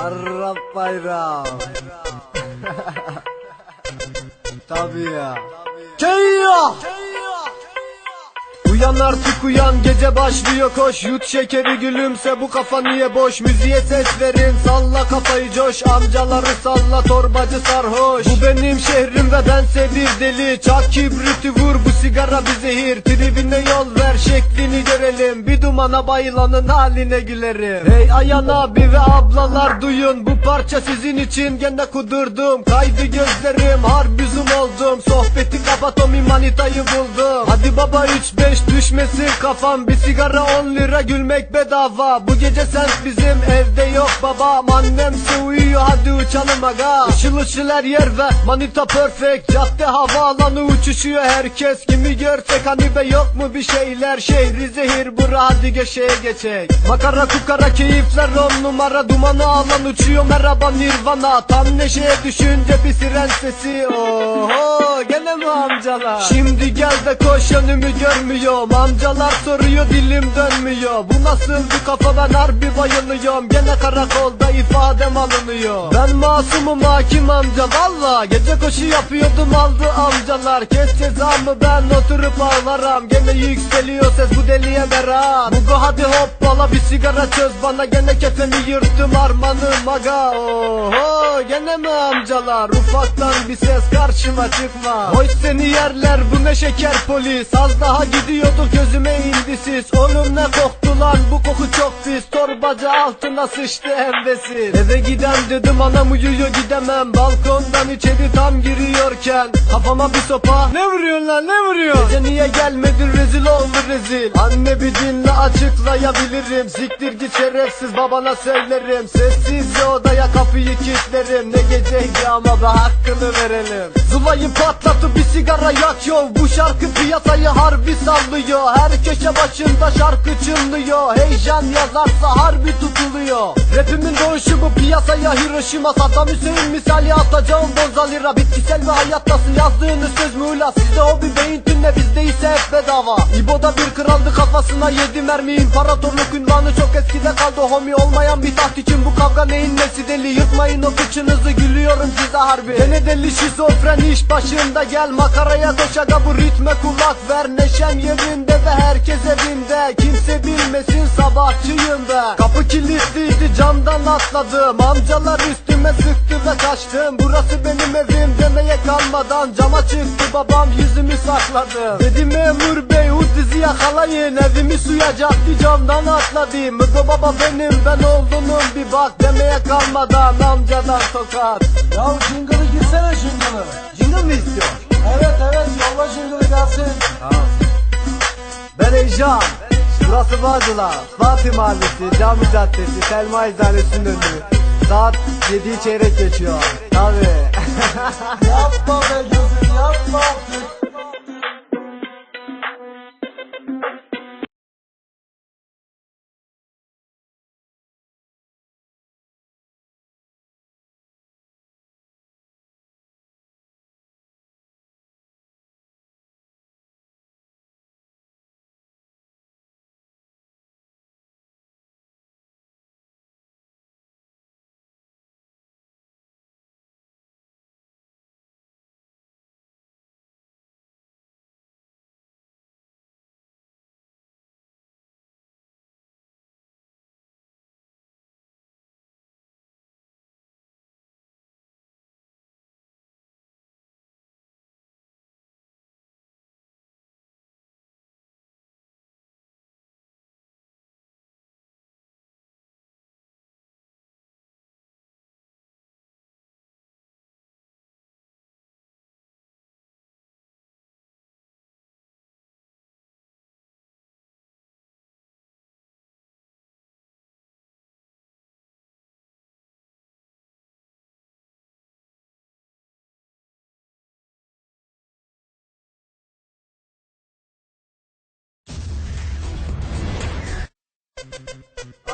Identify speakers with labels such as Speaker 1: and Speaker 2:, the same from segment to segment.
Speaker 1: Arap bayram. Tabii ya. Keyya! Uyan artık uyan gece başlıyor koş. Yut şekeri gülümse bu kafa niye boş? Müziğe ses verin salla kafayı coş. Amcaları salla torbacı sarhoş. Bu benim şehrim ve bense bir deli. Çak kibriti vur bu sigara bir zehir. Tribine yol ver şeklini görelim. Bir dumana bayılanın haline gülerim. Hey Ayan abi ve ablalar duyun. Bu parça sizin için gene kudurdum. Kaydı gözlerim harbi zoom oldum. Sohbeti kapat o manitayı buldum. Hadi baba 3-5 düşmesin kafam Bir sigara 10 lira gülmek bedava. Bu gece sen bizim evde yok babam Annemse uyuyor hadi uçalım aga. Işıl ışıl her yer ve manita perfect. Cadde havaalanı uçuşuyor herkes Kimi görsek. Hani be yok mu bir şeyler? Şehri zehir bura hadi göşeye geçek. Makara kukara keyifler on numara. Dumanı alan uçuyor merhaba nirvana. Tam neşeye düşünce bir siren sesi. Oho gene mi amcalar. Şimdi gel de koş önümü görmüyorum Amcalar soruyor dilim dönmüyor. Bu nasıl bir kafa ben harbi bayılıyorum. Gene karakolda ifadem alınıyor. Ben masumum hakim amca. Valla Gece koşu yapıyordum aldı amcalar. Kes cezamı ben oturup ağlarım. Gene yükseliyor ses bu deliye merak Mugo hadi hoppala bir sigara çöz bana. Gene kefeni yırttım armanım aga. Oho gene mi amcalar? Ufaktan bir ses karşıma çıkma. Hoş seni yerler bu ne şeker polis. Az daha gidiyorduk gözüme indi sis Oğlum ne koktu lan? Bu koku çok pis. Torbacı altına sıçtı hemvesi Eve giden dedim anam uyuyor gidemem. Balkondan içeri tam giriyorken Kafama bir sopa. Ne vuruyorsun lan? Ne vuruyorsun? Gece niye gelmedin? Rezil oldu rezil. Anne bir dinle açıklayabilirim. Siktir git şerefsiz babana söylerim. Sessizce odaya kapıyı kilitlerim. Ne geceydi ama be hakkını verelim. Zulayı patlatıp bir sigara yak yo Bu şarkı piyasayı harbi sallıyor Her köşe başında şarkı çınlıyor. Heyecan yazarsa harbi tutuluyor. Rapimin doğuşu bu piyasaya Hiroşima Saddam Hüseyin misali atacağım bonza lira Bitkisel ve hayattasın yazdığınız söz muğla Sizde hobi beyin tünne bizde ise hep bedava. İbo'da bir kraldı kafasına yedi mermi. İmparatorluk ünvanı çok eskide kaldı. Homi olmayan bir taht için bu kavga neyin nesi deli? Yırtmayın o kıçınızı gülüyorum size harbi. Gene deli şizofren iş başında gel. Makaraya koş aga bu ritme kulak ver. Neşem yerinde ve herkes evinde. Kimse bilmesin sabahçıyım ben Kapı kilitliydi camdan atladım. Amcalar üstüme sıktı ve kaçtım. Burası benim evim demeye kalmadan Cama çıktı. Babam yüzümü sakladı. Dedi memur bey o dizi yakalayın. Evimi suyacaktı camdan atladım Mıgo baba benim ben olduğunum bir bak Demeye kalmadan amcadan tokat.
Speaker 2: Ya jingle'ı girsene jingle'ı.
Speaker 1: Jingle mi istiyor?
Speaker 2: Evet evet yolla jingle'ı
Speaker 1: Ejam Burası Bağcılar Fatih Mahallesi Cami Caddesi Selma Eczanesi'nin önü. Saat 7'yi çeyrek geçiyor. Tabi
Speaker 2: Yapma be gözüm yapma.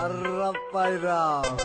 Speaker 1: Arap bayram